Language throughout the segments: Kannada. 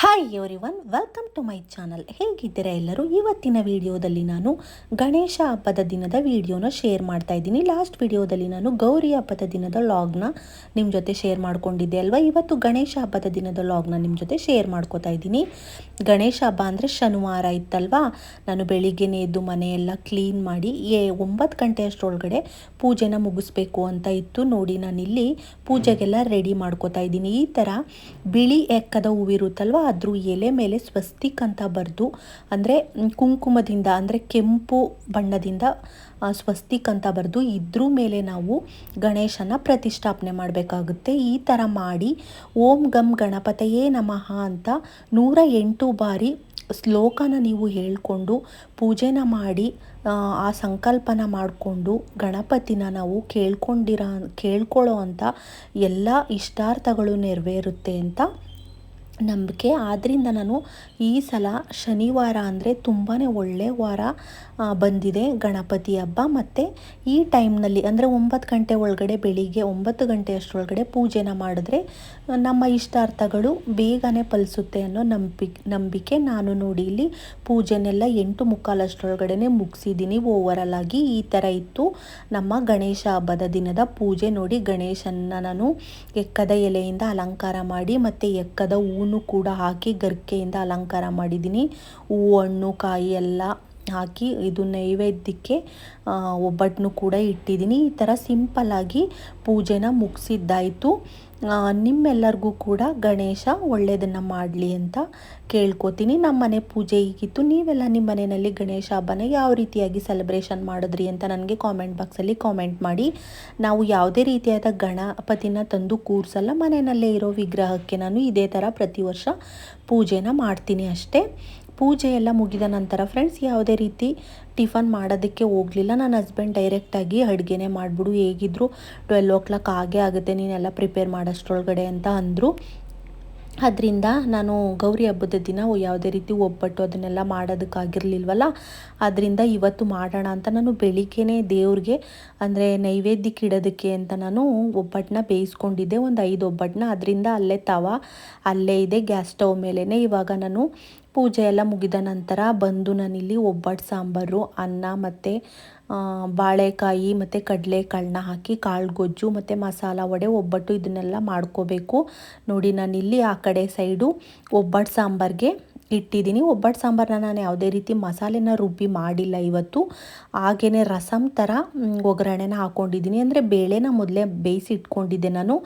Hi everyone welcome to my channel ಹೇಗಿದ್ದೀರಾ ಎಲ್ಲರೂ? ಇವತ್ತಿನ ವಿಡಿಯೋದಲ್ಲಿ ನಾನು ಗಣೇಶ ಹಬ್ಬದ ದಿನದ ವಿಡಿಯೋನ ಶೇರ್ ಮಾಡ್ತಾ ಇದ್ದೀನಿ. ಲಾಸ್ಟ್ ವಿಡಿಯೋದಲ್ಲಿ ನಾನು ಗೌರಿ ಹಬ್ಬದ ದಿನದ ಲಾಗ್ನ ನಿಮ್ಮ ಜೊತೆ ಶೇರ್ ಮಾಡ್ಕೊಂಡಿದ್ದೆ ಅಲ್ವಾ? ಇವತ್ತು ಗಣೇಶ ಹಬ್ಬದ ದಿನದ ಲಾಗ್ನ ನಿಮ್ಮ ಜೊತೆ ಶೇರ್ ಮಾಡ್ಕೋತಾ ಇದ್ದೀನಿ. ಗಣೇಶ ಹಬ್ಬ ಅಂದರೆ ಶನಿವಾರ ಇತ್ತಲ್ವಾ? ನಾನು ಬೆಳಿಗ್ಗೆನೇ ಎದ್ದು ಮನೆಯೆಲ್ಲ ಕ್ಲೀನ್ ಮಾಡಿ, ಏ, ಒಂಬತ್ತು ಗಂಟೆ ಅಷ್ಟರೊಳಗಡೆ ಪೂಜೆನ ಮುಗಿಸ್ಬೇಕು ಅಂತ ಇತ್ತು. ನೋಡಿ ನಾನಿಲ್ಲಿ ಪೂಜೆಗೆಲ್ಲ ರೆಡಿ ಮಾಡ್ಕೋತಾ ಇದ್ದೀನಿ. ಈ ಥರ ಬಿಳಿ ಎಕ್ಕದ ಹೂವಿರುತ್ತಲ್ವ? ಅದ್ರ ಎಲೆ ಮೇಲೆ ಸ್ವಸ್ತಿಕ್ ಅಂತ ಬರೆದು, ಅಂದರೆ ಕುಂಕುಮದಿಂದ, ಅಂದರೆ ಕೆಂಪು ಬಣ್ಣದಿಂದ ಸ್ವಸ್ತಿಕ್ ಅಂತ ಬರೆದು ಇದ್ರ ಮೇಲೆ ನಾವು ಗಣೇಶನ ಪ್ರತಿಷ್ಠಾಪನೆ ಮಾಡಬೇಕಾಗುತ್ತೆ. ಈ ಥರ ಮಾಡಿ ಓಂ ಗಂ ಗಣಪತಯೇ ನಮಃ ಅಂತ ನೂರ ಎಂಟು ಬಾರಿ ಶ್ಲೋಕನ ನೀವು ಹೇಳಿಕೊಂಡು ಪೂಜೆನ ಮಾಡಿ, ಆ ಸಂಕಲ್ಪನ ಮಾಡಿಕೊಂಡು ಗಣಪತಿನ ನಾವು ಕೇಳ್ಕೊಂಡಿರೋ, ಕೇಳ್ಕೊಳ್ಳೋ ಅಂಥ ಎಲ್ಲ ಇಷ್ಟಾರ್ಥಗಳು ನೆರವೇರುತ್ತೆ ಅಂತ ನಂಬಿಕೆ. ಆದ್ದರಿಂದ ನಾನು ಈ ಸಲ ಶನಿವಾರ ಅಂದರೆ ತುಂಬಾ ಒಳ್ಳೆಯ ವಾರ ಬಂದಿದೆ ಗಣಪತಿ ಹಬ್ಬ. ಮತ್ತು ಈ ಟೈಮ್ನಲ್ಲಿ ಅಂದರೆ ಒಂಬತ್ತು ಗಂಟೆ ಒಳಗಡೆ ಬೆಳಿಗ್ಗೆ ಒಂಬತ್ತು ಗಂಟೆ ಅಷ್ಟರೊಳಗಡೆ ಪೂಜೆನ ಮಾಡಿದ್ರೆ, ನಮ್ಮ ಇಷ್ಟಾರ್ಥಗಳು ಬೇಗನೆ ಫಲಿಸುತ್ತೆ ಅನ್ನೋ ನಂಬಿಕೆ ನಂಬಿಕೆ ನಾನು ನೋಡಿ ಇಲ್ಲಿ ಪೂಜೆನೆಲ್ಲ ಎಂಟು ಮುಕ್ಕಾಲಷ್ಟರೊಳಗಡೆ ಮುಗಿಸಿದ್ದೀನಿ. ಓವರಲ್ ಆಗಿ ಈ ಥರ ಇತ್ತು. ನಮ್ಮ ಗಣೇಶ ಹಬ್ಬದ ದಿನದ ಪೂಜೆ ನೋಡಿ ಗಣೇಶನ ನಾನು ಎಕ್ಕದ ಎಲೆಯಿಂದ ಅಲಂಕಾರ ಮಾಡಿ, ಮತ್ತು ಎಕ್ಕದ ಹೂನು ಕೂಡ ಹಾಕಿ ಗರ್ಕೆಯಿಂದ ಅಲಂಕಾರ ಮಾಡಿದ್ದೀನಿ. ಹೂವು ಹಣ್ಣು ಕಾಯಿ ಎಲ್ಲ ಹಾಕಿ ಇದು ನೈವೇದ್ಯಕ್ಕೆ ಒಬ್ಬಟ್ಟನ್ನು ಕೂಡ ಇಟ್ಟಿದ್ದೀನಿ. ಈ ಥರ ಸಿಂಪಲ್ಲಾಗಿ ಪೂಜೆನ ಮುಗಿಸಿದ್ದಾಯಿತು. ನಿಮ್ಮೆಲ್ಲರಿಗೂ ಕೂಡ ಗಣೇಶ ಒಳ್ಳೆಯದನ್ನು ಮಾಡಲಿ ಅಂತ ಕೇಳ್ಕೊತೀನಿ. ನಮ್ಮ ಮನೆ ಪೂಜೆ ಈಗಿತ್ತು. ನೀವೆಲ್ಲ ನಿಮ್ಮ ಮನೆಯಲ್ಲಿ ಗಣೇಶ ಹಬ್ಬನ ಯಾವ ರೀತಿಯಾಗಿ ಸೆಲೆಬ್ರೇಷನ್ ಮಾಡಿದ್ರಿ ಅಂತ ನನಗೆ ಕಾಮೆಂಟ್ ಬಾಕ್ಸಲ್ಲಿ ಕಾಮೆಂಟ್ ಮಾಡಿ. ನಾವು ಯಾವುದೇ ರೀತಿಯಾದ ಗಣಪತಿನ ತಂದು ಕೂರಿಸಲ್ಲ, ಮನೆಯಲ್ಲೇ ಇರೋ ವಿಗ್ರಹಕ್ಕೆ ನಾನು ಇದೇ ಥರ ಪ್ರತಿ ವರ್ಷ ಪೂಜೆನ ಮಾಡ್ತೀನಿ ಅಷ್ಟೇ. ಪೂಜೆ ಎಲ್ಲ ಮುಗಿದ ನಂತರ ಫ್ರೆಂಡ್ಸ್ ಯಾವುದೇ ರೀತಿ ಟಿಫನ್ ಮಾಡೋದಕ್ಕೆ ಹೋಗಲಿಲ್ಲ. ನನ್ನ ಹಸ್ಬೆಂಡ್ ಡೈರೆಕ್ಟಾಗಿ ಅಡುಗೆನೇ ಮಾಡಿಬಿಡು, ಹೇಗಿದ್ರು ಟ್ವೆಲ್ ಓ ಕ್ಲಾಕ್ ಆಗೇ ಆಗುತ್ತೆ, ನೀನೆಲ್ಲ ಪ್ರಿಪೇರ್ ಮಾಡೋಷ್ಟರೊಳಗಡೆ ಅಂತ ಅಂದರು. ಅದರಿಂದ ನಾನು ಗೌರಿ ಹಬ್ಬದ ದಿನ ಯಾವುದೇ ರೀತಿ ಒಬ್ಬಟ್ಟು ಅದನ್ನೆಲ್ಲ ಮಾಡೋದಕ್ಕಾಗಿರ್ಲಿಲ್ವಲ್ಲ, ಅದರಿಂದ ಇವತ್ತು ಮಾಡೋಣ ಅಂತ ನಾನು ಬೆಳಿಗ್ಗೆನೇ ದೇವ್ರಿಗೆ, ಅಂದರೆ ನೈವೇದ್ಯಕ್ಕೆ ಇಡೋದಕ್ಕೆ ಅಂತ ನಾನು ಒಬ್ಬಟ್ಟನ್ನ ಬೇಯಿಸ್ಕೊಂಡಿದ್ದೆ, ಒಂದು ಐದು ಒಬ್ಬಟ್ಟನ್ನ. ಅದರಿಂದ ಅಲ್ಲೇ ತವ, ಅಲ್ಲೇ ಇದೆ ಗ್ಯಾಸ್ ಸ್ಟವ್ ಮೇಲೇ ಇವಾಗ ನಾನು ಪೂಜೆ ಎಲ್ಲ ಮುಗಿದ ನಂತರ ಬಂದು ನಾನಿಲ್ಲಿ ಒಬ್ಬಟ್ಟು ಸಾಂಬಾರು, ಅನ್ನ ಮತ್ತು ಬಾಳೆಕಾಯಿ ಮತ್ತು ಕಡಲೆಕಾಳನ್ನ ಹಾಕಿ ಕಾಳು ಗೊಜ್ಜು ಮತ್ತು ಮಸಾಲ ವಡೆ, ಒಬ್ಬಟ್ಟು ಇದನ್ನೆಲ್ಲ ಮಾಡ್ಕೋಬೇಕು. ನೋಡಿ ನಾನಿಲ್ಲಿ ಆ ಕಡೆ ಸೈಡು ಒಬ್ಬಟ್ಟು ಸಾಂಬಾರಿಗೆ ಇಟ್ಟಿದ್ದೀನಿ. ಒಬ್ಬಟ್ಟು ಸಾಂಬಾರನ್ನ ನಾನು ಯಾವುದೇ ರೀತಿ ಮಸಾಲೆನ ರುಬ್ಬಿ ಮಾಡಿಲ್ಲ ಇವತ್ತು. ಹಾಗೆಯೇ ರಸಮ್ ಥರ ಒಗ್ಗರಣೆನ ಹಾಕ್ಕೊಂಡಿದ್ದೀನಿ ಅಂದರೆ ಬೇಳೆನ ಮೊದಲೇ ಬೇಯಿಸಿ ಇಟ್ಕೊಂಡಿದ್ದೆ ನಾನು.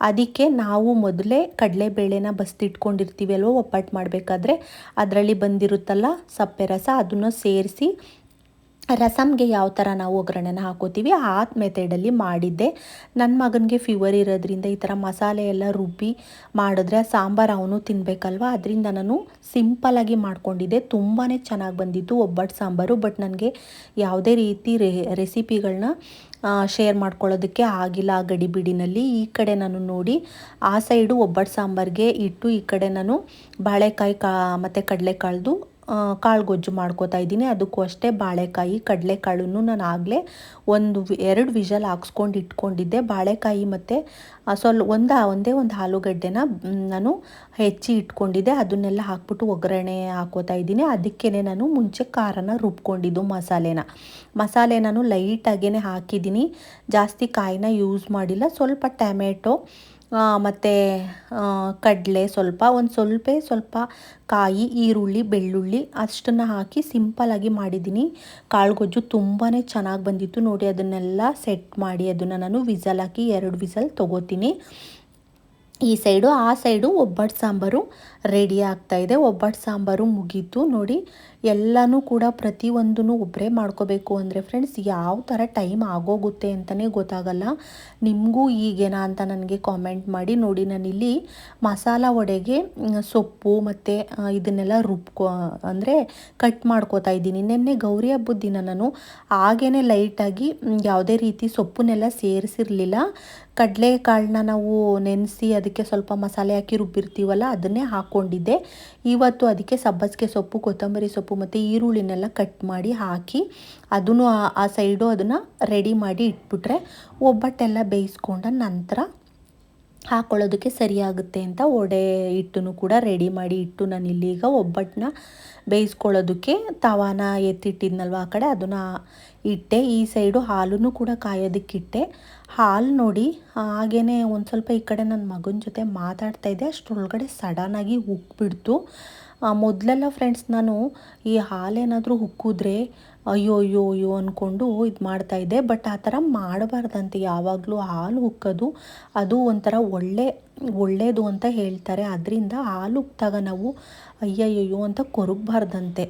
ಅದಕ್ಕೆ ನಾವು ಮೊದಲೇ ಕಡಲೆಬೇಳೆನ ಬಸ್ತಿಟ್ಕೊಂಡಿರ್ತೀವಿ ಅಲ್ವ ಒಬ್ಬಟ್ಟು ಮಾಡಬೇಕಾದ್ರೆ, ಅದರಲ್ಲಿ ಬಂದಿರುತ್ತಲ್ಲ ಸಪ್ಪೆ ರಸ, ಅದನ್ನು ಸೇರಿಸಿ ರಸಮ್ಗೆ ಯಾವ ಥರ ನಾವು ಒಗ್ಗರಣೆನ ಹಾಕೋತೀವಿ, ಆ ಮೆಥಡಲ್ಲಿ ಮಾಡಿದ್ದೆ. ನನ್ನ ಮಗನಿಗೆ ಫೀವರ್ ಇರೋದ್ರಿಂದ ಈ ಥರ ಮಸಾಲೆ ಎಲ್ಲ ರುಬ್ಬಿ ಮಾಡಿದ್ರೆ ಸಾಂಬಾರು ಅವನು ತಿನ್ನಬೇಕಲ್ವ ಅದರಿಂದ ನಾನು ಸಿಂಪಲಾಗಿ ಮಾಡ್ಕೊಂಡಿದ್ದೆ. ತುಂಬಾ ಚೆನ್ನಾಗಿ ಬಂದಿತ್ತು ಒಬ್ಬಟ್ಟು ಸಾಂಬಾರು ಬಟ್ ನನಗೆ ಯಾವುದೇ ರೀತಿ ರೆ ರೆಸಿಪಿಗಳನ್ನ ಶೇರ್ ಮಾಡ್ಕೊಳ್ಳೋದಕ್ಕೆ ಆಗಿಲ್ಲ ಆ ಗಡಿಬಿಡಿನಲ್ಲಿ. ಈ ಕಡೆ ನಾನು ನೋಡಿ, ಆ ಸೈಡು ಒಬ್ಬಟ್ಟು ಸಾಂಬಾರಿಗೆ ಇಟ್ಟು ಈ ಕಡೆ ನಾನು ಬಾಳೆಕಾಯಿ ಕಾ, ಮತ್ತು ಕಡಲೆಕಾಳ್ದು ಕಾಳು ಗೊಜ್ಜು ಮಾಡ್ಕೋತಾ ಇದ್ದೀನಿ. ಅದಕ್ಕೂ ಅಷ್ಟೇ ಬಾಳೆಕಾಯಿ, ಕಡಲೆಕಾಳನ್ನು ನಾನು ಆಗಲೇ ಒಂದು ಎರಡು ವಿಷಲ್ ಹಾಕ್ಸ್ಕೊಂಡು ಇಟ್ಕೊಂಡಿದ್ದೆ. ಬಾಳೆಕಾಯಿ ಮತ್ತು ಸ್ವಲ್ಪ ಒಂದು, ಒಂದೇ ಒಂದು ಆಲೂಗಡ್ಡೆನ ನಾನು ಹೆಚ್ಚಿ ಇಟ್ಕೊಂಡಿದ್ದೆ. ಅದನ್ನೆಲ್ಲ ಹಾಕ್ಬಿಟ್ಟು ಒಗ್ಗರಣೆ ಹಾಕೋತಾ ಇದ್ದೀನಿ. ಅದಕ್ಕೇ ನಾನು ಮುಂಚೆ ಖಾರನ ರುಬ್ಕೊಂಡಿದ್ದು ಮಸಾಲೆನ. ಮಸಾಲೆ ನಾನು ಲೈಟಾಗೇ ಹಾಕಿದ್ದೀನಿ. ಜಾಸ್ತಿ ಕಾಯಿನ ಯೂಸ್ ಮಾಡಿಲ್ಲ. ಸ್ವಲ್ಪ ಟೊಮೆಟೊ ಮತ್ತು ಕಡಲೆ ಸ್ವಲ್ಪ, ಒಂದು ಸ್ವಲ್ಪ ಸ್ವಲ್ಪ ಕಾಯಿ, ಈರುಳ್ಳಿ, ಬೆಳ್ಳುಳ್ಳಿ ಅಷ್ಟನ್ನು ಹಾಕಿ ಸಿಂಪಲಾಗಿ ಮಾಡಿದ್ದೀನಿ. ಕಾಳು ಗೊಜ್ಜು ತುಂಬಾ ಚೆನ್ನಾಗಿ ಬಂದಿತ್ತು. ನೋಡಿ, ಅದನ್ನೆಲ್ಲ ಸೆಟ್ ಮಾಡಿ ಅದನ್ನು ನಾನು ವಿಸಲ್ ಹಾಕಿ ಎರಡು ವಿಸಲ್ ತೊಗೋತೀನಿ. ಈ ಸೈಡು ಆ ಸೈಡು ಒಬ್ಬಟ್ಟು ಸಾಂಬಾರು ರೆಡಿ ಆಗ್ತಾಯಿದೆ ಒಬ್ಬಟ್ಟು ಸಾಂಬಾರು ಮುಗೀತು. ನೋಡಿ ಎಲ್ಲನೂ ಕೂಡ ಪ್ರತಿಯೊಂದೂ ಒಬ್ಬರೇ ಮಾಡ್ಕೋಬೇಕು ಅಂದರೆ ಫ್ರೆಂಡ್ಸ್ ಯಾವ ಥರ ಟೈಮ್ ಆಗೋಗುತ್ತೆ ಅಂತಲೇ ಗೊತ್ತಾಗಲ್ಲ. ನಿಮಗೂ ಈಗೇನಾ ಅಂತ ನನಗೆ ಕಾಮೆಂಟ್ ಮಾಡಿ ನೋಡಿ. ನಾನಿಲ್ಲಿ ಮಸಾಲ ವಡೆಗೆ ಸೊಪ್ಪು ಮತ್ತು ಇದನ್ನೆಲ್ಲ ರುಬ್ಕೊ, ಅಂದರೆ ಕಟ್ ಮಾಡ್ಕೋತಾ ಇದ್ದೀನಿ. ನಿನ್ನೆ ಗೌರಿ ಹಬ್ಬದ ದಿನ ನಾನು ಹಾಗೇ ಲೈಟಾಗಿ ಯಾವುದೇ ರೀತಿ ಸೊಪ್ಪನ್ನೆಲ್ಲ ಸೇರಿಸಿರಲಿಲ್ಲ. ಕಡಲೆಕಾಳನ್ನ ನಾವು ನೆನೆಸಿ ಅದಕ್ಕೆ ಸ್ವಲ್ಪ ಮಸಾಲೆ ಹಾಕಿ ರುಬ್ಬಿರ್ತೀವಲ್ಲ, ಅದನ್ನೇ ಹಾಕ್ಕೊಂಡಿದ್ದೆ ಇವತ್ತು ಅದಕ್ಕೆ ಸಬ್ಬಸಿಗೆ ಸೊಪ್ಪು, ಕೊತ್ತಂಬರಿ ಸೊಪ್ಪು ಮತ್ತು ಈರುಳ್ಳಿನೆಲ್ಲ ಕಟ್ ಮಾಡಿ ಹಾಕಿ ಅದನ್ನು ಆ- ಸೈಡು ಅದನ್ನು ರೆಡಿ ಮಾಡಿ ಇಟ್ಬಿಟ್ರೆ ಒಬ್ಬಟ್ಟೆಲ್ಲ ಬೇಯಿಸ್ಕೊಂಡ ನಂತರ ಹಾಕ್ಕೊಳ್ಳೋದಕ್ಕೆ ಸರಿಯಾಗುತ್ತೆ ಅಂತ ಒಡೆ ಹಿಟ್ಟನ್ನು ಕೂಡ ರೆಡಿ ಮಾಡಿ ಇಟ್ಟು ನಾನು ಇಲ್ಲೀಗ ಒಬ್ಬಟ್ಟನ್ನ ಬೇಯಿಸ್ಕೊಳ್ಳೋದಕ್ಕೆ ತವಾನ ಎತ್ತಿಟ್ಟಿದ್ನಲ್ವ ಆ ಕಡೆ, ಅದನ್ನು ಇಟ್ಟೆ. ಈ ಸೈಡು ಹಾಲನ್ನು ಕೂಡ ಕಾಯೋದಕ್ಕಿಟ್ಟೆ. ಹಾಲು ನೋಡಿ ಹಾಗೇ ಒಂದು ಸ್ವಲ್ಪ ಈ ಕಡೆ ನನ್ನ ಮಗನ ಜೊತೆ ಮಾತಾಡ್ತಾ ಇದ್ದೆ. ಅಷ್ಟರೊಳಗಡೆ ಸಡನ್ನಾಗಿ ಉಕ್ಬಿಡ್ತು. ಮೊದಲೆಲ್ಲ ಫ್ರೆಂಡ್ಸ್ ನಾನು ಈ ಹಾಲೇನಾದರೂ ಉಕ್ಕಿದ್ರೆ ಅಯ್ಯೋ ಅಯ್ಯೋ ಅಯ್ಯೋ ಅಂದ್ಕೊಂಡು ಇದು ಮಾಡ್ತಾಯಿದ್ದೆ ಬಟ್ ಆ ಥರ ಮಾಡಬಾರ್ದಂತೆ. ಯಾವಾಗಲೂ ಹಾಲು ಉಕ್ಕೋದು. ಅದು ಒಂಥರ ಒಳ್ಳೆ ಒಳ್ಳೆಯದು ಅಂತ ಹೇಳ್ತಾರೆ. ಅದರಿಂದ ಹಾಲು ಉಕ್ಕಿದಾಗ ನಾವು ಅಯ್ಯಯ್ಯೋ ಅಂತ ಕೊರಗಬಾರ್ದಂತೆ.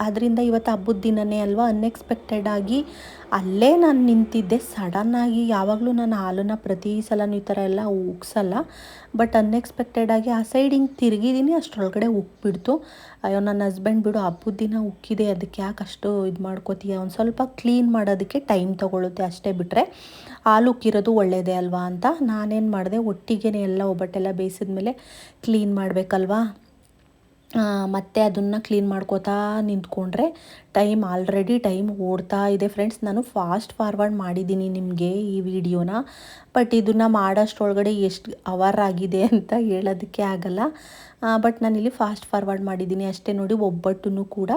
ಅದರಿಂದ ಇವತ್ತು ಹಬ್ಬದ ದಿನವೇ ಅಲ್ವಾ? ಅನ್ಎಕ್ಸ್ಪೆಕ್ಟೆಡ್ ಆಗಿ ಅಲ್ಲೇ ನಾನು ನಿಂತಿದ್ದೆ. ಸಡನ್ನಾಗಿ ಯಾವಾಗಲೂ ನಾನು ಹಾಲನ್ನು ಪ್ರತಿ ಸಲನೂ ಈ ಥರ ಎಲ್ಲ ಉಗ್ಸಲ್ಲ. ಬಟ್ ಅನ್ಎಕ್ಸ್ಪೆಕ್ಟೆಡ್ ಆಗಿ ಆ ಸೈಡ್ ಹಿಂಗೆ ತಿರುಗಿದ್ದೀನಿ ಅಷ್ಟರೊಳಗಡೆ ಉಕ್ಬಿಡ್ತು ಅಯ್ಯೋ ನನ್ನ ಹಸ್ಬೆಂಡ್ ಬಿಡು, ಹಬ್ಬದ ದಿನ ಉಕ್ಕಿದೆ. ಅದಕ್ಕೆ ಯಾಕೆ ಅಷ್ಟು ಇದು ಮಾಡ್ಕೋತೀಯ? ಒಂದು ಸ್ವಲ್ಪ ಕ್ಲೀನ್ ಮಾಡೋದಕ್ಕೆ ಟೈಮ್ ತೊಗೊಳುತ್ತೆ ಅಷ್ಟೇ ಬಿಟ್ಟರೆ ಹಾಲು ಉಕ್ಕಿರೋದು ಒಳ್ಳೆಯದೇ ಅಲ್ವಾ ಅಂತ ನಾನೇನು ಮಾಡಿದೆ ಒಟ್ಟಿಗೆ ಎಲ್ಲ ಒಬ್ಬಟ್ಟೆಲ್ಲ ಬೇಯಿಸಿದ ಮೇಲೆ ಕ್ಲೀನ್ ಮಾಡಬೇಕಲ್ವಾ? ಮತ್ತೆ ಅದನ್ನು ಕ್ಲೀನ್ ಮಾಡ್ಕೋತಾ ನಿಂತ್ಕೊಂಡ್ರೆ ಟೈಮ್ ಆಲ್ರೆಡಿ ಟೈಮ್ ಓಡ್ತಾ ಇದೆ ಫ್ರೆಂಡ್ಸ್ ನಾನು ಫಾಸ್ಟ್ ಫಾರ್ವರ್ಡ್ ಮಾಡಿದ್ದೀನಿ ನಿಮಗೆ ಈ ವಿಡಿಯೋನ ಬಟ್ ಇದನ್ನು ಮಾಡೋಷ್ಟರೊಳಗಡೆ ಎಷ್ಟು ಅವರ್ ಆಗಿದೆ ಅಂತ ಹೇಳೋದಕ್ಕೆ ಆಗಲ್ಲ. ಬಟ್ ನಾನಿಲ್ಲಿ ಫಾಸ್ಟ್ ಫಾರ್ವರ್ಡ್ ಮಾಡಿದ್ದೀನಿ. ಅಷ್ಟೇ ನೋಡಿ ಒಬ್ಬಟ್ಟು ಕೂಡ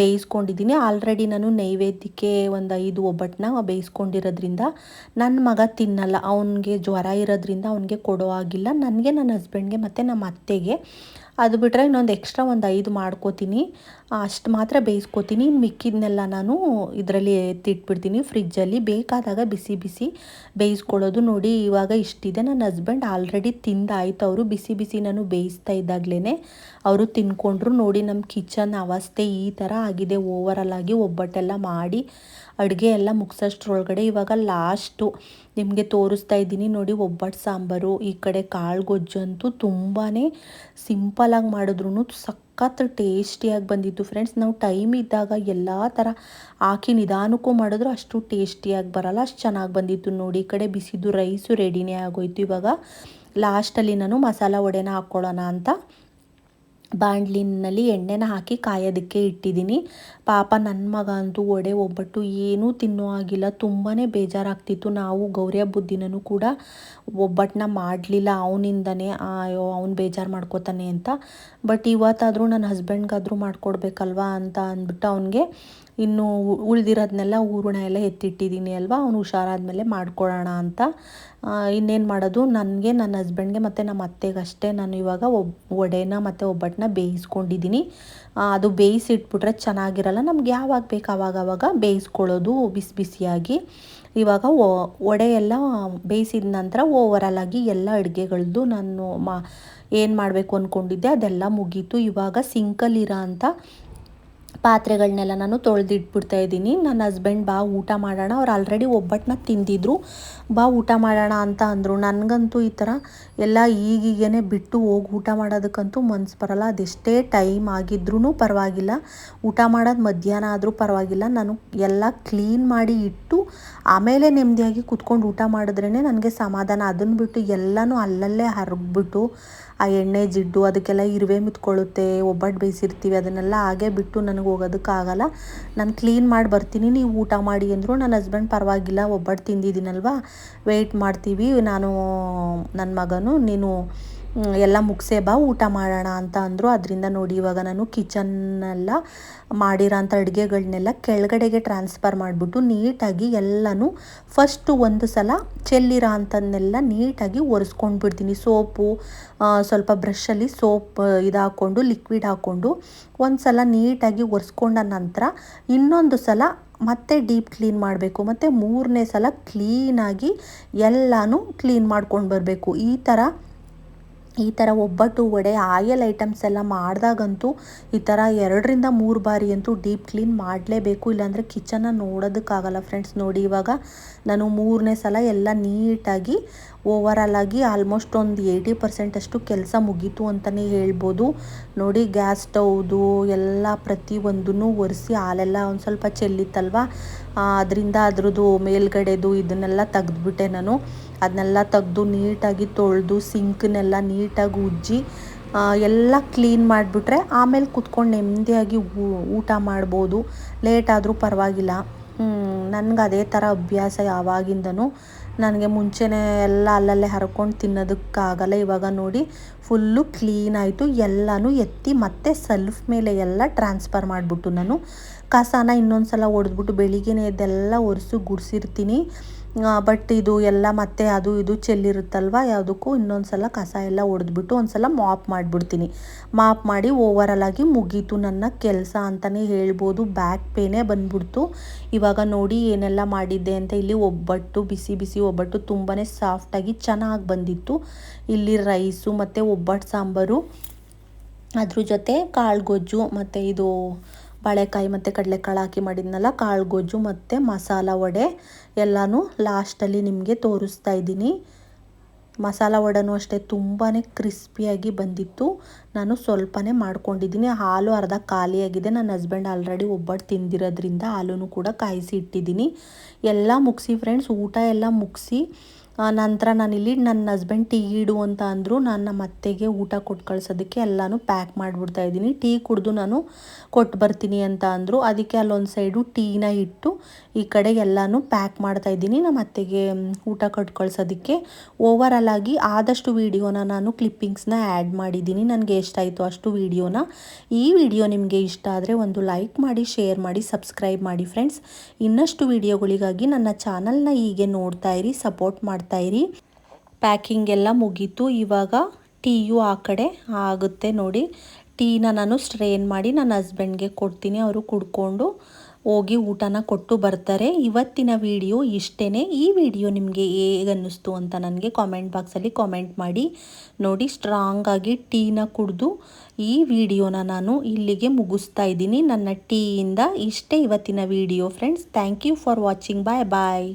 ಬೇಯಿಸ್ಕೊಂಡಿದ್ದೀನಿ. ಆಲ್ರೆಡಿ ನಾನು ನೈವೇದ್ಯಕ್ಕೆ ಒಂದು ಐದು ಒಬ್ಬಟ್ಟನ್ನ ಬೇಯಿಸ್ಕೊಂಡಿರೋದ್ರಿಂದ ನನ್ನ ಮಗ ತಿನ್ನಲ್ಲ. ಅವನಿಗೆ ಜ್ವರ ಇರೋದ್ರಿಂದ ಅವನಿಗೆ ಕೊಡೋ ಆಗಿಲ್ಲ ನನಗೆ ನನ್ನ ಹಸ್ಬೆಂಡ್ಗೆ ಮತ್ತು ನಮ್ಮ ಅತ್ತೆಗೆ ಅದು ಬಿಟ್ಟರೆ ಇನ್ನೊಂದು ಎಕ್ಸ್ಟ್ರಾ ಒಂದು ಐದು ಮಾಡ್ಕೋತೀನಿ. ಅಷ್ಟು ಮಾತ್ರ ಬೇಯಿಸ್ಕೋತೀನಿ. ಮಿಕ್ಕಿದ್ನೆಲ್ಲ ನಾನು ಇದರಲ್ಲಿ ಎತ್ತಿಟ್ಬಿಡ್ತೀನಿ ಫ್ರಿಜ್ಜಲ್ಲಿ. ಬೇಕಾದಾಗ ಬಿಸಿ ಬಿಸಿ ಬೇಯಿಸ್ಕೊಳ್ಳೋದು ನೋಡಿ. ಇವಾಗ ಇಷ್ಟಿದೆ. ನನ್ನ ಹಸ್ಬೆಂಡ್ ಆಲ್ರೆಡಿ ತಿಂದಾಯ್ತು. ಅವರು ಬಿಸಿ ಬಿಸಿ ನಾನು ಬೇಯಿಸ್ತಾ ಇದ್ದಾಗಲೇ ಅವರು ತಿನ್ಕೊಂಡ್ರು ನೋಡಿ. ನಮ್ಮ ಕಿಚನ್ ಅವಸ್ಥೆ ಈ ಥರ ಆಗಿದೆ. ಓವರಲ್ ಆಗಿ ಒಬ್ಬಟ್ಟೆಲ್ಲ ಮಾಡಿ ಅಡುಗೆ ಎಲ್ಲ ಮುಗಿಸೋಷ್ಟ್ರೊಳಗಡೆ ಇವಾಗ ಲಾಸ್ಟು ನಿಮಗೆ ತೋರಿಸ್ತಾ ಇದ್ದೀನಿ ನೋಡಿ ಒಬ್ಬಟ್ಟು ಸಾಂಬಾರು, ಈ ಕಡೆ ಕಾಳು ಗೊಜ್ಜು ಅಂತೂ ತುಂಬಾ ಸಿಂಪಲಾಗಿ ಮಾಡಿದ್ರು ಸಖತ್ ಟೇಸ್ಟಿಯಾಗಿ ಬಂದಿತ್ತು ಫ್ರೆಂಡ್ಸ್ ನಾವು ಟೈಮ್ ಇದ್ದಾಗ ಎಲ್ಲ ಥರ ಹಾಕಿ ನಿಧಾನಕ್ಕೂ ಮಾಡಿದ್ರು ಅಷ್ಟು ಟೇಸ್ಟಿಯಾಗಿ ಬರಲ್ಲ, ಅಷ್ಟು ಚೆನ್ನಾಗಿ ಬಂದಿತ್ತು ನೋಡಿ. ಈ ಕಡೆ ಬಿಸಿದು ರೈಸು ರೆಡಿನೇ ಆಗೋಯ್ತು ಇವಾಗ. ಲಾಸ್ಟಲ್ಲಿ ನಾನು ಮಸಾಲ ವಡೆನ ಹಾಕ್ಕೊಳ್ಳೋಣ ಅಂತ ಬಾಂಡ್ಲಿನಲ್ಲಿ ಎಣ್ಣೆನ ಹಾಕಿ ಕಾಯೋದಕ್ಕೆ ಇಟ್ಟಿದ್ದೀನಿ. ಪಾಪ ನನ್ನ ಮಗ ಅಂತೂ ಒಡೆ ಒಬ್ಬಟ್ಟು ಏನೂ ತಿನ್ನೋ ಆಗಿಲ್ಲ. ತುಂಬಾ ಬೇಜಾರಾಗ್ತಿತ್ತು. ನಾವು ಗೌರಿ ಹಬ್ಬದ ದಿನವೂ ಕೂಡ ಒಬ್ಬಟ್ಟನ್ನ ಮಾಡಲಿಲ್ಲ. ಅವನಿಂದನೇ, ಅಯ್ಯೋ, ಅವ್ನು ಬೇಜಾರು ಮಾಡ್ಕೋತಾನೆ ಅಂತ. ಬಟ್ ಇವತ್ತಾದರೂ ನನ್ನ ಹಸ್ಬೆಂಡ್ಗಾದರೂ ಮಾಡಿಕೊಡ್ಬೇಕಲ್ವಾ ಅಂತ ಅಂದ್ಬಿಟ್ಟು ಅವನಿಗೆ ಇನ್ನು ಉಳಿದಿರೋದನ್ನೆಲ್ಲ ಹೂರಣ ಎಲ್ಲ ಎತ್ತಿಟ್ಟಿದ್ದೀನಿ ಅಲ್ವಾ? ಅವನು ಹುಷಾರಾದಮೇಲೆ ಮಾಡ್ಕೊಳ್ಳೋಣ ಅಂತ. ಇನ್ನೇನು ಮಾಡೋದು? ನನಗೆ, ನನ್ನ ಹಸ್ಬೆಂಡ್ಗೆ ಮತ್ತು ನಮ್ಮ ಅತ್ತೆಗಷ್ಟೇ ನಾನು ಇವಾಗ ಒಬ್, ವಡೆನ ಮತ್ತು ಒಬ್ಬಟ್ಟನ್ನ ಬೇಯಿಸ್ಕೊಂಡಿದ್ದೀನಿ. ಅದು ಬೇಯಿಸಿಟ್ಬಿಟ್ರೆ ಚೆನ್ನಾಗಿರಲ್ಲ. ನಮ್ಗೆ ಯಾವಾಗ ಬೇಕು ಆವಾಗ ಆವಾಗ ಬೇಯಿಸ್ಕೊಳ್ಳೋದು ಬಿಸಿ ಬಿಸಿಯಾಗಿ. ಇವಾಗ ವಡೆ ಎಲ್ಲ ಬೇಯಿಸಿದ ನಂತರ ಓವರಲ್ ಆಗಿ ಎಲ್ಲ ಅಡುಗೆಗಳದ್ದು ನಾನು ಮಾ, ಏನು ಮಾಡಬೇಕು ಅಂದ್ಕೊಂಡಿದ್ದೆ ಅದೆಲ್ಲ ಮುಗೀತು. ಇವಾಗ ಸಿಂಕಲ್ಲಿರೋ ಅಂಥ ಪಾತ್ರೆಗಳನ್ನೆಲ್ಲ ನಾನು ತೊಳೆದಿಟ್ಬಿಡ್ತಾ ಇದ್ದೀನಿ. ನನ್ನ ಹಸ್ಬೆಂಡ್ ಬಾ ಊಟ ಮಾಡೋಣ. ಅವ್ರು ಆಲ್ರೆಡಿ ಒಬ್ಬಟ್ಟನ್ನ ತಿಂದಿದ್ರು. ಬಾ ಊಟ ಮಾಡೋಣ ಅಂತ ಅಂದರು. ನನಗಂತೂ ಈ ಥರ ಎಲ್ಲ ಈಗೀಗೇ ಬಿಟ್ಟು ಹೋಗಿ ಊಟ ಮಾಡೋದಕ್ಕಂತೂ ಮನ್ಸು ಬರಲ್ಲ. ಅದೆಷ್ಟೇ ಟೈಮ್ ಆಗಿದ್ರೂ ಪರವಾಗಿಲ್ಲ. ಊಟ ಮಾಡೋದು ಮಧ್ಯಾಹ್ನ ಆದರೂ ಪರವಾಗಿಲ್ಲ. ನಾನು ಎಲ್ಲ ಕ್ಲೀನ್ ಮಾಡಿ ಇಟ್ಟು ಆಮೇಲೆ ನೆಮ್ಮದಿಯಾಗಿ ಕುತ್ಕೊಂಡು ಊಟ ಮಾಡಿದ್ರೇ ನನಗೆ ಸಮಾಧಾನ. ಅದನ್ನು ಬಿಟ್ಟು ಎಲ್ಲನೂ ಅಲ್ಲಲ್ಲೇ ಹರಗ್ಬಿಟ್ಟು ಆ ಎಣ್ಣೆ, ಜಿಡ್ಡು ಅದಕ್ಕೆಲ್ಲ ಇರುವೆ ಮಿತ್ಕೊಳ್ಳುತ್ತೆ, ಒಬ್ಬಟ್ಟು ಬೇಯಿಸಿರ್ತೀವಿ, ಅದನ್ನೆಲ್ಲ ಹಾಗೆ ಬಿಟ್ಟು ನನಗೆ ಹೋಗೋದಕ್ಕಾಗಲ್ಲ ನಾನು ಕ್ಲೀನ್ ಮಾಡಿ ಬರ್ತೀನಿ, ನೀವು ಊಟ ಮಾಡಿ ಅಂದರು ನನ್ನ ಹಸ್ಬೆಂಡ್ ಪರವಾಗಿಲ್ಲ, ಒಬ್ಬಟ್ಟು ತಿಂದಿದ್ದೀನಲ್ವಾ? ವೆಯ್ಟ್ ಮಾಡ್ತೀವಿ, ನಾನು ನನ್ನ ಮಗನು, ನೀನು ಎಲ್ಲ ಮುಗಿಸೇ ಬಾ, ಊಟ ಮಾಡೋಣ ಅಂತ ಅಂದರು. ಅದರಿಂದ ನೋಡಿ, ಇವಾಗ ನಾನು ಕಿಚನ್ನೆಲ್ಲ ಮಾಡಿರೋ ಅಂಥ ಅಡುಗೆಗಳನ್ನೆಲ್ಲ ಕೆಳಗಡೆಗೆ ಟ್ರಾನ್ಸ್ಫರ್ ಮಾಡಿಬಿಟ್ಟು ನೀಟಾಗಿ ಎಲ್ಲನೂ ಫಸ್ಟು ಒಂದು ಸಲ ಚೆಲ್ಲಿರೋ ಅಂಥದ್ದನ್ನೆಲ್ಲ ನೀಟಾಗಿ ಒರೆಸ್ಕೊಂಡು ಬಿಡ್ತೀನಿ ಸೋಪು ಸ್ವಲ್ಪ ಬ್ರಷಲ್ಲಿ ಸೋಪ್ ಇದು ಹಾಕ್ಕೊಂಡು ಲಿಕ್ವಿಡ್ ಹಾಕ್ಕೊಂಡು ಒಂದು ಸಲ ನೀಟಾಗಿ ಒರೆಸ್ಕೊಂಡ ನಂತರ ಇನ್ನೊಂದು ಸಲ ಮತ್ತೆ ಡೀಪ್ ಕ್ಲೀನ್ ಮಾಡಬೇಕು. ಮತ್ತು ಮೂರನೇ ಸಲ ಕ್ಲೀನಾಗಿ ಎಲ್ಲನೂ ಕ್ಲೀನ್ ಮಾಡ್ಕೊಂಡು ಬರಬೇಕು. ಈ ಥರ ಈ ಥರ ಒಬ್ಬಟ್ಟು, ವಡೆ, ಆಯಲ್ ಐಟಮ್ಸ್ ಎಲ್ಲ ಮಾಡಿದಾಗಂತೂ ಈ ಥರ ಎರಡರಿಂದ ಮೂರು ಬಾರಿ ಅಂತೂ ಡೀಪ್ ಕ್ಲೀನ್ ಮಾಡಲೇಬೇಕು. ಇಲ್ಲಾಂದರೆ ಕಿಚನ್ನ ನೋಡೋದಕ್ಕಾಗಲ್ಲ ಫ್ರೆಂಡ್ಸ್ ನೋಡಿ ಇವಾಗ ನಾನು ಮೂರನೇ ಸಲ ಎಲ್ಲ ನೀಟಾಗಿ ಓವರಾಲ್ ಆಗಿ ಆಲ್ಮೋಸ್ಟ್ ಒಂದು ಏಯ್ಟಿ ಪರ್ಸೆಂಟಷ್ಟು ಕೆಲಸ ಮುಗೀತು ಅಂತಲೇ ಹೇಳ್ಬೋದು. ನೋಡಿ ಗ್ಯಾಸ್ ಸ್ಟೌದು ಎಲ್ಲ ಪ್ರತಿಯೊಂದೂ ಒರೆಸಿ ಹಾಲೆಲ್ಲ ಒಂದು ಸ್ವಲ್ಪ ಚೆಲ್ಲಿತ್ತಲ್ವ? ಅದರಿಂದ ಅದ್ರದ್ದು ಮೇಲ್ಗಡೆದು ಇದನ್ನೆಲ್ಲ ತೆಗೆದ್ಬಿಟ್ಟೆ ನಾನು. ಅದನ್ನೆಲ್ಲ ತೆಗೆದು ನೀಟಾಗಿ ತೊಳೆದು ಸಿಂಕ್ನೆಲ್ಲ ನೀಟಾಗಿ ಉಜ್ಜಿ ಎಲ್ಲ ಕ್ಲೀನ್ ಮಾಡಿಬಿಟ್ರೆ ಆಮೇಲೆ ಕುತ್ಕೊಂಡು ನೆಮ್ಮದಿಯಾಗಿ ಊಟ ಮಾಡ್ಬೋದು. ಲೇಟ್ ಆದರೂ ಪರವಾಗಿಲ್ಲ. ನನಗೆ ಅದೇ ಥರ ಅಭ್ಯಾಸ ಯಾವಾಗಿಂದನೂ. ನನಗೆ ಮುಂಚೆನೇ ಎಲ್ಲ ಅಲ್ಲಲ್ಲೇ ಹರ್ಕೊಂಡು ತಿನ್ನೋದಕ್ಕಾಗಲ್ಲ. ಇವಾಗ ನೋಡಿ, ಫುಲ್ಲು ಕ್ಲೀನ್ ಆಯಿತು. ಎಲ್ಲನೂ ಎತ್ತಿ ಮತ್ತೆ ಸೆಲ್ಫ್ ಮೇಲೆ ಎಲ್ಲ ಟ್ರಾನ್ಸ್ಫರ್ ಮಾಡಿಬಿಟ್ಟು ನಾನು ಕಸನ ಇನ್ನೊಂದು ಸಲ ಹೊಡೆದ್ಬಿಟ್ಟು ಬೆಳಿಗ್ಗೆನೇ ಇದೆಲ್ಲ ಒರೆಸು, ಗುಡಿಸಿರ್ತೀನಿ. ಬಟ್ ಇದು ಎಲ್ಲ ಮತ್ತೆ ಅದು ಇದು ಚೆಲ್ಲಿರುತ್ತಲ್ವ? ಯಾವುದಕ್ಕೂ ಇನ್ನೊಂದು ಸಲ ಕಸ ಎಲ್ಲ ಹೊಡೆದ್ಬಿಟ್ಟು ಒಂದು ಸಲ ಮಾಪ್ ಮಾಡಿಬಿಡ್ತೀನಿ. ಮಾಪ್ ಮಾಡಿ ಓವರಲ್ ಆಗಿ ಮುಗೀತು ನನ್ನ ಕೆಲಸ ಅಂತಲೇ ಹೇಳ್ಬೋದು. ಬ್ಯಾಕ್ ಪೇನೇ ಬಂದ್ಬಿಡ್ತು. ಇವಾಗ ನೋಡಿ ಏನೆಲ್ಲ ಮಾಡಿದ್ದೆ ಅಂತ ಇಲ್ಲಿ ಒಬ್ಬಟ್ಟು, ಬಿಸಿ ಬಿಸಿ ಒಬ್ಬಟ್ಟು ತುಂಬಾ ಸಾಫ್ಟಾಗಿ ಚೆನ್ನಾಗಿ ಬಂದಿತ್ತು. ಇಲ್ಲಿ ರೈಸು ಮತ್ತು ಒಬ್ಬಟ್ಟು ಸಾಂಬಾರು. ಅದ್ರ ಜೊತೆ ಕಾಳು ಗೊಜ್ಜು ಮತ್ತು ಇದು ಬಾಳೆಕಾಯಿ ಮತ್ತು ಕಡಲೆಕಾಳು ಹಾಕಿ ಮಾಡಿದ್ನಲ್ಲ, ಕಾಳು, ಗೊಜ್ಜು ಮತ್ತು ಮಸಾಲ ವಡೆ ಎಲ್ಲನೂ ಲಾಸ್ಟಲ್ಲಿ ನಿಮಗೆ ತೋರಿಸ್ತಾ ಇದ್ದೀನಿ. ಮಸಾಲ ವಡೆನೂ ಅಷ್ಟೇ ತುಂಬಾ ಕ್ರಿಸ್ಪಿಯಾಗಿ ಬಂದಿತ್ತು. ನಾನು ಸ್ವಲ್ಪನೇ ಮಾಡ್ಕೊಂಡಿದ್ದೀನಿ. ಹಾಲು ಅರ್ಧ ಖಾಲಿಯಾಗಿದೆ. ನನ್ನ ಹಸ್ಬೆಂಡ್ ಆಲ್ರೆಡಿ ಒಬ್ಬಟ್ಟು ತಿಂದಿರೋದ್ರಿಂದ ಹಾಲೂ ಕೂಡ ಕಾಯಿಸಿ ಇಟ್ಟಿದ್ದೀನಿ. ಎಲ್ಲ ಮುಗಿಸಿ ಫ್ರೆಂಡ್ಸ್ ಊಟ ಎಲ್ಲ ಮುಗಿಸಿ ನಂತರ ನಾನಿಲ್ಲಿ ನನ್ನ ಹಸ್ಬೆಂಡ್ ಟೀ ಇಡು ಅಂತ ಅಂದರು ನಾನು ನಮ್ಮ ಅತ್ತೆಗೆ ಊಟ ಕೊಟ್ಟು ಕಳ್ಸೋದಕ್ಕೆ ಎಲ್ಲನೂ ಪ್ಯಾಕ್ ಮಾಡಿಬಿಡ್ತಾ ಇದ್ದೀನಿ. ಟೀ ಕುಡಿದು ನಾನು ಕೊಟ್ಟು ಬರ್ತೀನಿ ಅಂತ ಅಂದರು. ಅದಕ್ಕೆ ಅಲ್ಲೊಂದು ಸೈಡು ಟೀನ ಇಟ್ಟು ಈ ಕಡೆ ಎಲ್ಲನೂ ಪ್ಯಾಕ್ ಮಾಡ್ತಾ ಇದ್ದೀನಿ. ನಮ್ಮ ಅತ್ತೆಗೆ ಊಟ ಕೊಟ್ಟು ಕಳ್ಸೋದಕ್ಕೆ. ಓವರಲ್ ಆಗಿ ಆದಷ್ಟು ವೀಡಿಯೋನ ನಾನು ಕ್ಲಿಪ್ಪಿಂಗ್ಸ್ನ ಆ್ಯಡ್ ಮಾಡಿದ್ದೀನಿ. ನನಗೆ ಎಷ್ಟಾಯಿತು ಅಷ್ಟು ವೀಡಿಯೋನ ಈ ವಿಡಿಯೋ ನಿಮಗೆ ಇಷ್ಟ ಆದರೆ ಒಂದು ಲೈಕ್ ಮಾಡಿ ಶೇರ್ ಮಾಡಿ ಸಬ್ಸ್ಕ್ರೈಬ್ ಮಾಡಿ ಫ್ರೆಂಡ್ಸ್ ಇನ್ನಷ್ಟು ವೀಡಿಯೋಗಳಿಗಾಗಿ ನನ್ನ ಚಾನಲ್ನ ಹೀಗೆ ನೋಡ್ತಾ ಇರಿ ಸಪೋರ್ಟ್ ಮಾಡ್ತಾ ಇರಿ. ಪ್ಯಾಕಿಂಗ್ ಎಲ್ಲ ಮುಗೀತು. ಇವಾಗ ಟೀಯು ಆ ಕಡೆ ಆಗುತ್ತೆ ನೋಡಿ. ಟೀನ ನಾನು ಸ್ಟ್ರೇನ್ ಮಾಡಿ ನನ್ನ ಹಸ್ಬೆಂಡ್ಗೆ ಕೊಡ್ತೀನಿ. ಅವರು ಕುಡ್ಕೊಂಡು ಹೋಗಿ ಊಟನ ಕೊಟ್ಟು ಬರ್ತಾರೆ. ಇವತ್ತಿನ ವಿಡಿಯೋ ಇಷ್ಟೇ ಈ ವಿಡಿಯೋ ನಿಮಗೆ ಹೇಗೆ ಅನ್ನಿಸ್ತು ಅಂತ ನನಗೆ ಕಾಮೆಂಟ್ ಬಾಕ್ಸಲ್ಲಿ ಕಾಮೆಂಟ್ ಮಾಡಿ. ನೋಡಿ ಸ್ಟ್ರಾಂಗಾಗಿ ಟೀನ ಕುಡಿದು ಈ ವಿಡಿಯೋನ ನಾನು ಇಲ್ಲಿಗೆ ಮುಗಿಸ್ತಾ ಇದ್ದೀನಿ. ನನ್ನ ಟೀಯಿಂದ ಇಷ್ಟೇ ಇವತ್ತಿನ video friends thank you for watching bye bye